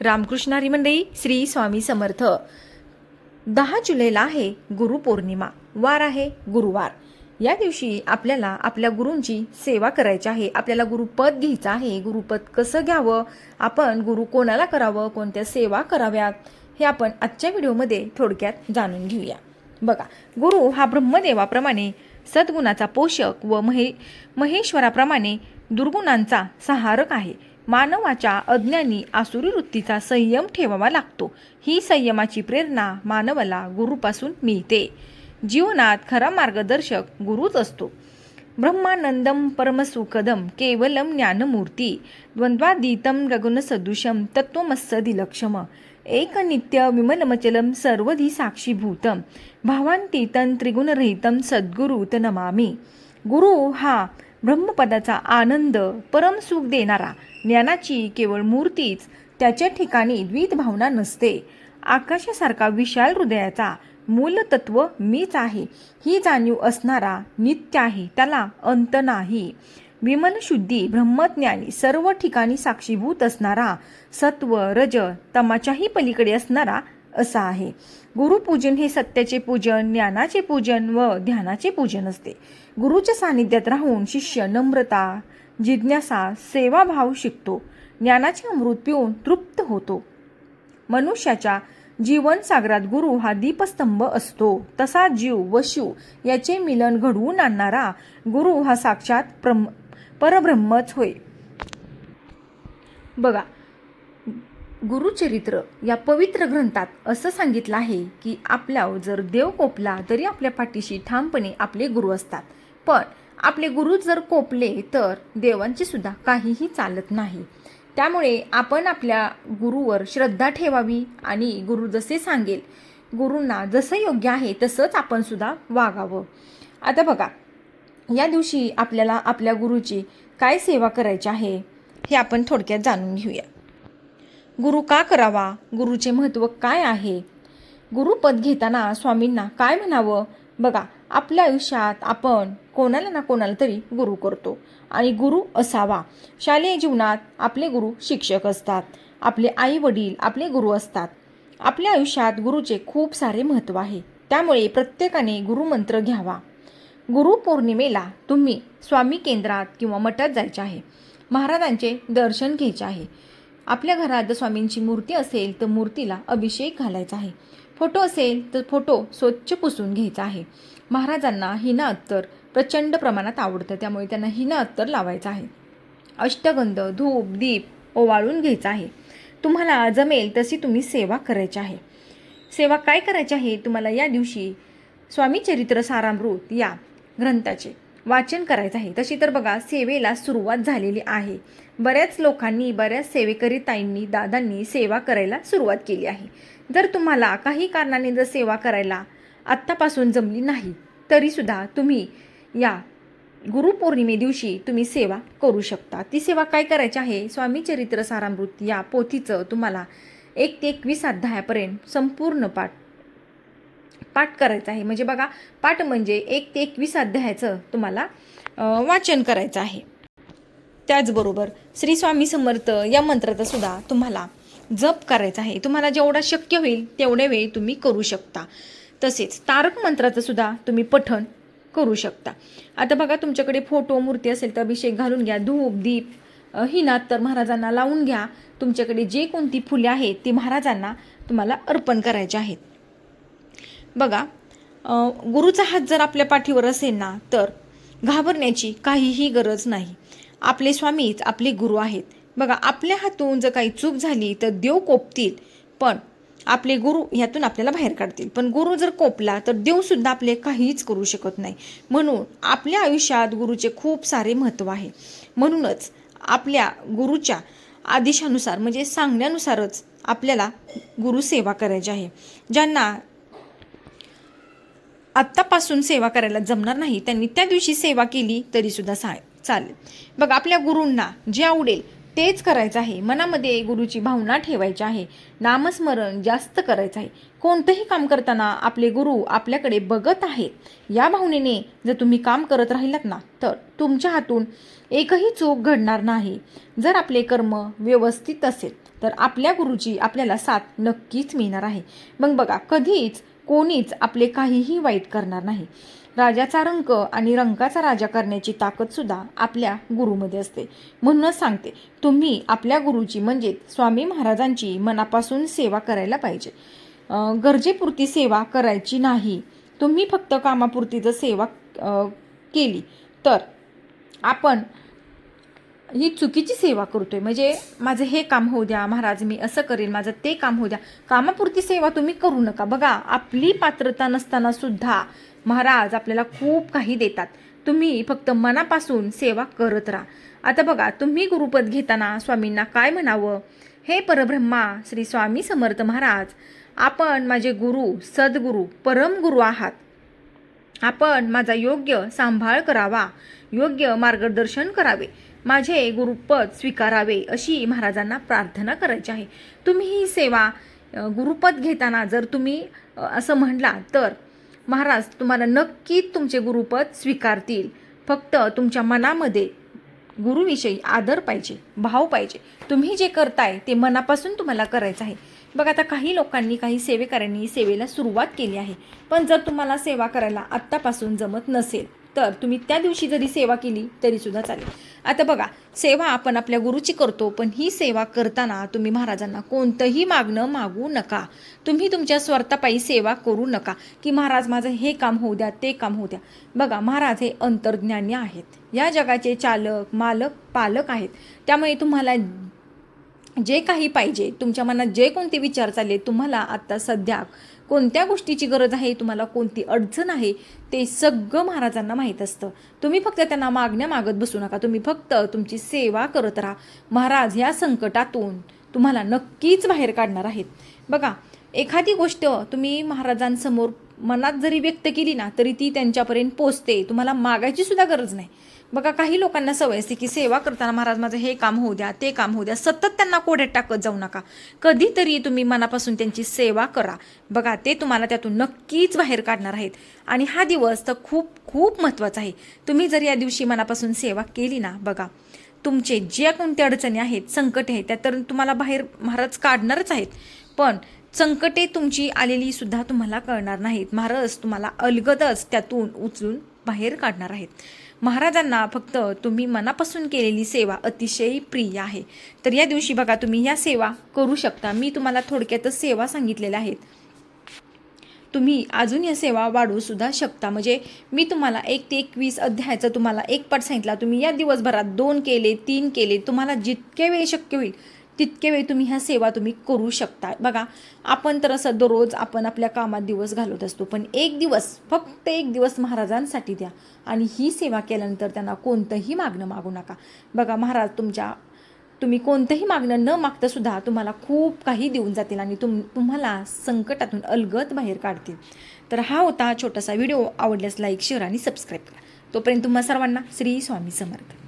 रामकृष्णारी मंडळी श्री स्वामी समर्थ. दहा जुलैला आहे गुरुपौर्णिमा वार आहे गुरुवार. या दिवशी आपल्याला आपल्या गुरूंची सेवा करायची आहे. आपल्याला गुरुपद घ्यायचं आहे. गुरुपद कसं घ्यावं? आपण गुरु कोणाला करावं? कोणत्या सेवा कराव्यात? हे आपण आजच्या व्हिडिओमध्ये थोडक्यात जाणून घेऊया. बघा गुरु हा ब्रह्मदेवाप्रमाणे सद्गुणाचा पोषक व महे महेश्वराप्रमाणे दुर्गुणांचा सहारक आहे. मानवाच्या अज्ञानी आसुरी वृत्तीचा संयम ठेवावा लागतो. ही संयमाची प्रेरणा मानवाला गुरुपासून मिळते. जीवनात खरा मार्गदर्शक गुरुच असतो. ब्रह्मानंदम परमसुखदम केवलम ज्ञानमूर्ती. द्वंद्वातीतं रघुनसदृशं तत्त्वमस्सदिलक्षम एक नित्य विमलमचलं सर्वधी साक्षीभूतं भावांतीतन त्रिगुणरहितं सद्गुरुत नमामि. गुरु हा ब्रह्मपदाचा आनंद परमसुख देणारा ज्ञानाची केवळ मूर्तीच त्याच्या ठिकाणी द्वित भावना नसते. आकाशासारखा विशाल हृदयाचा मूलतत्व मीच आहे. ही जाणीव असणारा नित्य आहे त्याला अंत नाही. विमलशुद्धी ब्रह्मज्ञानी सर्व ठिकाणी साक्षीभूत असणारा सत्व रज तमाच्याही पलीकडे असणारा असा आहे. गुरुपूजन हे सत्याचे पूजन ज्ञानाचे पूजन व ध्यानाचे पूजन असते. गुरुच्या सानिध्यात राहून शिष्य नम्रता जिज्ञासा सेवाभाव शिकतो. ज्ञानाचे अमृत पिऊन तृप्त होतो. मनुष्याच्या जीवनसागरात गुरु हा दीपस्तंभ असतो. तसा जीव व शिव याचे मिलन घडवून आणणारा गुरु हा साक्षात प्रम परब्रह्मच होय. बघा गुरुचरित्र या पवित्र ग्रंथात असं सांगितलं आहे की आपल्यावर जर देव कोपला तरी आपल्या पाठीशी ठामपणे आपले गुरु असतात. पण आपले गुरु जर कोपले तर देवांची सुद्धा काहीही चालत नाही. त्यामुळे आपण आपल्या गुरुवर श्रद्धा ठेवावी आणि गुरु जसे सांगेल गुरूंना जसं योग्य आहे तसंच आपण सुद्धा वागावं. आता बघा या दिवशी आपल्याला आपल्या गुरुची काय सेवा करायची आहे हे आपण थोडक्यात जाणून घेऊया. गुरु का करावा? गुरुचे महत्त्व काय आहे? गुरुपद घेताना स्वामींना काय म्हणावं? बघा आपल्या आयुष्यात आपण कोणाला ना कोणाला तरी गुरु करतो आणि गुरु असावा. शालेय जीवनात आपले गुरु शिक्षक असतात. आपले आई वडील आपले गुरु असतात. आपल्या आयुष्यात गुरुचे खूप सारे महत्त्व आहे. त्यामुळे प्रत्येकाने गुरुमंत्र घ्यावा. गुरुपौर्णिमेला तुम्ही स्वामी केंद्रात किंवा मठात जायचे आहे. महाराजांचे दर्शन घ्यायचे आहे. आपल्या घरात जर स्वामींची मूर्ती असेल तर मूर्तीला अभिषेक घालायचा आहे. फोटो असेल तर फोटो स्वच्छ पुसून घ्यायचा आहे. महाराजांना हिना अत्तर प्रचंड प्रमाणात आवडतं त्यामुळे त्यांना हिना अत्तर लावायचं आहे. अष्टगंध धूप दीप ओवाळून घ्यायचा आहे. तुम्हाला जमेल तशी तुम्ही सेवा करायची आहे. सेवा काय करायची आहे? तुम्हाला या दिवशी स्वामी चरित्र सारामृत या ग्रंथाचे वाचन करायचं आहे. तशी तर बघा सेवेला सुरुवात झालेली आहे. बऱ्याच लोकांनी बऱ्याच सेवेकरी ताईंनी दादांनी सेवा करायला सुरुवात केली आहे. जर तुम्हाला काही कारणाने जर सेवा करायला आत्तापासून जमली नाही तरीसुद्धा तुम्ही या गुरुपौर्णिमे दिवशी तुम्ही सेवा करू शकता. ती सेवा काय करायची आहे? स्वामी चरित्र सारामृत या पोथीचं तुम्हाला एक ते एकवीस अध्यायापर्यंत संपूर्ण पाठ पाठ करायचं आहे. म्हणजे बघा पाठ म्हणजे एक ते एकवीस अध्यायाचं तुम्हाला वाचन करायचं आहे. त्याचबरोबर श्री स्वामी समर्थ या मंत्राचा सुद्धा तुम्हाला जप करायचा आहे. तुम्हाला जेवढा शक्य होईल तेवढे वेळ तुम्ही करू शकता. तसेच तारक मंत्राचं सुद्धा तुम्ही पठण करू शकता. आता बघा तुमच्याकडे फोटो मूर्ती असेल तर अभिषेक घालून घ्या धूप दीप हिनात तर महाराजांना लावून घ्या. तुमच्याकडे जे कोणती फुले आहेत ती महाराजांना तुम्हाला अर्पण करायची आहेत. बघा गुरुचा हात जर आपल्या पाठीवर असेल ना तर घाबरण्याची काहीही गरज नाही. आपले स्वामीच आपले गुरु आहेत. बघा आपल्या हातून जर काही चूक झाली तर देव कोपतील पण आपले गुरु ह्यातून आपल्याला बाहेर काढतील. पण गुरु जर कोपला तर देवसुद्धा आपले काहीच करू शकत नाही. म्हणून आपल्या आयुष्यात गुरुचे खूप सारे महत्त्व आहे. म्हणूनच आपल्या गुरुच्या आदेशानुसार म्हणजे सांगण्यानुसारच आपल्याला गुरुसेवा करायची आहे. ज्यांना आत्तापासून सेवा करायला जमणार नाही. त्यांनी त्या दिवशी सेवा केली तरीसुद्धा सा चालेल. बघ आपल्या गुरूंना जे आवडेल तेच करायचं आहे. मनामध्ये गुरुची भावना ठेवायची आहे. नामस्मरण जास्त करायचं आहे. कोणतंही काम करताना आपले गुरु आपल्याकडे बघत आहेत. या भावनेने जर तुम्ही काम करत राहिलात ना तर तुमच्या हातून एकही चूक घडणार नाही. जर आपले कर्म व्यवस्थित असेल तर आपल्या गुरुची आपल्याला साथ नक्कीच मिळणार आहे. मग बघा कधीच कोणीच आपले काहीही वाईट करणार नाही. राजाचा रंक आणि रंकाचा राजा करण्याची ताकदसुद्धा आपल्या गुरुमध्ये असते. म्हणूनच सांगते तुम्ही आपल्या गुरुची म्हणजे स्वामी महाराजांची मनापासून सेवा करायला पाहिजे. गरजेपुरती सेवा करायची नाही. तुम्ही फक्त कामापुरती जर सेवा केली. तर आपण ही चुकीची सेवा करतोय. म्हणजे माझं हे काम होऊ द्या महाराज मी असं करेन माझं ते काम होऊ द्या. कामापुरती सेवा तुम्ही करू नका. बघा आपली पात्रता नसताना सुद्धा महाराज आपल्याला खूप काही देतात. तुम्ही फक्त मनापासून सेवा करत राहा. आता बघा तुम्ही गुरुपद घेताना स्वामींना काय म्हणावं? हे परब्रह्मा श्री स्वामी समर्थ महाराज आपण माझे गुरु सद्गुरू परमगुरू आहात. आपण माझा योग्य सांभाळ करावा योग्य मार्गदर्शन करावे. माझे गुरुपद स्वीकारावे अशी महाराजांना प्रार्थना करायची आहे. तुम्ही ही सेवा गुरुपद घेताना जर तुम्ही असं म्हणला तर महाराज तुम्हाला नक्की तुमचे गुरुपद स्वीकारतील. फक्त तुमच्या मनामध्ये गुरुविषयी आदर पाहिजे भाव पाहिजे. तुम्ही जे करताय ते मनापासून तुम्हाला करायचं आहे. बघा आता काही लोकांनी काही सेवेकऱ्यांनी सेवेला सुरुवात केली आहे. पण जर तुम्हाला सेवा करायला आत्तापासून जमत नसेल तर तुम्ही त्या दिवशी जरी सेवा केली तरीसुद्धा चालेल. आता बघा सेवा आपण आपल्या गुरुची करतो पण ही सेवा करताना तुम्ही महाराजांना कोणतंही मागणं मागू नका. तुम्ही तुमच्या स्वार्थापायी सेवा करू नका की महाराज माझं हे काम होऊ द्या ते काम होऊ द्या. बघा महाराज हे अंतर्ज्ञानी आहेत. या जगाचे चालक मालक पालक आहेत. त्यामुळे तुम्हाला जे काही पाहिजे तुमच्या मनात जे कोणते विचार चालले तुम्हाला आत्ता सध्या कोणत्या गोष्टीची गरज आहे तुम्हाला कोणती अडचण आहे ते सगळं महाराजांना माहीत असतं. तुम्ही फक्त त्यांना मागण्या मागत बसू नका. तुम्ही फक्त तुमची सेवा करत राहा. महाराज ह्या संकटातून तुम्हाला नक्कीच बाहेर काढणार आहेत. बघा एखादी गोष्ट तुम्ही महाराजांसमोर मनात जरी व्यक्त केली ना तरी ती त्यांच्यापर्यंत पोचते. तुम्हाला मागायची सुद्धा गरज नाही. बघा काही लोकांना सवय असते की सेवा करताना महाराज माझं हे काम होऊ द्या ते काम होऊ द्या. सतत त्यांना कोड्यात टाकत जाऊ नका. कधीतरी तुम्ही मनापासून त्यांची सेवा करा. बघा ते तुम्हाला त्यातून नक्कीच बाहेर काढणार आहेत. आणि हा दिवस तर खूप खूप महत्त्वाचा आहे. तुम्ही जर या दिवशी मनापासून सेवा केली ना बघा तुमचे ज्या कोणत्या अडचणी आहेत संकटे आहेत त्या तर तुम्हाला बाहेर महाराज काढणारच आहेत. पण संकटे तुमची आलेली सुद्धा तुम्हाला कळणार नाहीत. महाराज तुम्हाला अलगदच त्यातून उचलून बाहेर काढणार आहेत. महाराजांना फक्त तुम्ही मनापासून केलेली सेवा अतिशय प्रिय आहे. तर या दिवशी बघा तुम्ही या सेवा करू शकता. मी तुम्हाला थोडक्यातच सेवा सांगितलेल्या आहेत. तुम्ही अजून या सेवा वाढवू सुद्धा शकता. म्हणजे मी तुम्हाला एक ते एकवीस अध्यायाचं तुम्हाला एक पाठ सांगितला. तुम्ही या दिवसभरात दोन केले तीन केले. तुम्हाला जितके वेळ शक्य होईल तितके वेळ तुम्ही ह्या सेवा तुम्ही करू शकता बघा आपण तर असं दररोज आपण आपल्या कामात दिवस घालवत असतो पण एक दिवस फक्त एक दिवस महाराजांसाठी द्या आणि ही सेवा केल्यानंतर त्यांना कोणतंही मागणं मागू नका. बघा महाराज तुमच्या तुम्ही कोणतंही मागणं न मागता सुद्धा तुम्हाला खूप काही देऊन जातील आणि तुम तुम्हाला संकटातून अलगद बाहेर काढतील. तर हा होता छोटासा व्हिडिओ. आवडल्यास लाईक शेअर आणि सबस्क्राईब करा. तोपर्यंत तुम्हा सर्वांना श्री स्वामी समर्थ.